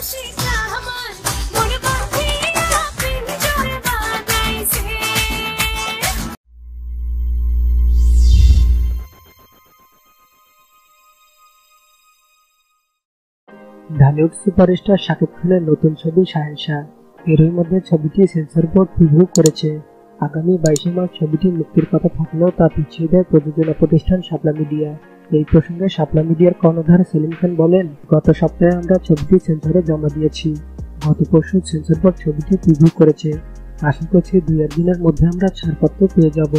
Dhallywood superstar Shakib খানের নতুন ছবি শাহেনশাহ। এরই মধ্যে ছবিটি সেন্সর বোর্ড প্রিভিউ করেছে। আগামী বাইশে মার্চ ছবিটি মুক্তির কথা থাকলেও তা পিছিয়ে দেয় প্রযোজনা প্রতিষ্ঠান শাপলা মিডিয়া। এই প্রসঙ্গে শাপলা মিডিয়ার কর্ণধার সেলিম খান বলেন, গত সপ্তাহে আমরা ছবিটি সেন্সরে জমা দিয়েছি। গত পরশু সেন্সর বোর্ড ছবিটি প্রিভিউ করেছে। আশা করছি দুই এক দিনের মধ্যে আমরা ছাড়পত্র পেয়ে যাব।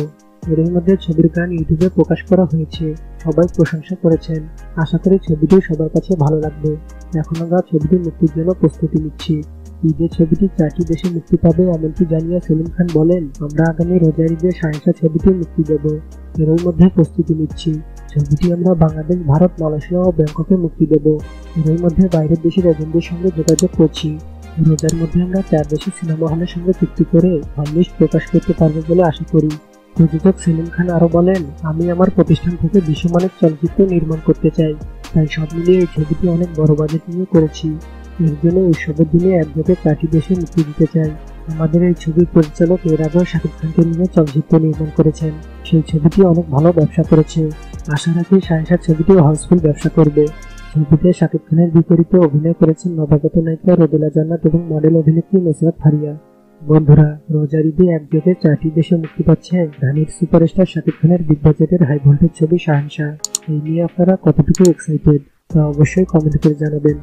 এরই মধ্যে ছবির গান ইউটিউবে প্রকাশ করা হয়েছে। সবাই প্রশংসা করেছেন। আশা করি ছবিটি সবার কাছে ভালো লাগবে। এখন আমরা ছবিটি মুক্তির জন্য প্রস্তুতি নিচ্ছি। ঈদে ছবিটি চারটি দেশে মুক্তি পাবে এমনটি জানিয়ে সেলিম খান বলেন, আমরা আগামী রোজার ঈদে সাহেসা ছবিটি মুক্তি দেব। এরই মধ্যে প্রস্তুতি নিচ্ছি। ছবিটি আমরা বাংলাদেশ, ভারত, মালয়েশিয়া ও ব্যাংককে মুক্তি দেব। এরই মধ্যে বাইরের দেশের এজেন্টদের সঙ্গে যোগাযোগ করছি। রোজার মধ্যে আমরা চার দেশের সিনেমা হলের সঙ্গে চুক্তি করে লিস্ট প্রকাশ করতে পারব বলে আশা করি। প্রযোজক সেলিম খান আরও বলেন, আমি আমার প্রতিষ্ঠান থেকে বিশ্বমানের চলচ্চিত্র নির্মাণ করতে চাই। তাই সব মিলিয়ে এই ছবিটি অনেক বড় বাজেট নিয়ে করেছি। এর জন্য উৎসবের দিনে একযোগে চারটি দেশে মুক্তি দিতে চাই। আমাদের এই ছবির পরিচালক এর আগেও শাকিব খানকে নিয়ে চলচ্চিত্র নির্মাণ করেছেন। সেই ছবিটি অনেক ভালো ব্যবসা করেছে। আশা রাখি সাহেসার ছবিটিও হাউসফুল ব্যবসা করবে। ছবিতে শাকিব খানের বিপরীতে অভিনয় করেছেন নবাগত নায়িকা রোদেলা জান্নাত এবং মডেল অভিনেত্রী নসরাত ফারিয়া। বন্ধুরা রোজার ঈদে একযোগে চারটি দেশে মুক্তি পাচ্ছে ধানির সুপারস্টার শাকিব খানের বিগ বাজেটের হাই ভোল্টেজ ছবি শাহানশাহ। এই নিয়ে আপনারা কতটুকু এক্সাইটেড তা অবশ্যই কমেন্ট করে জানাবেন।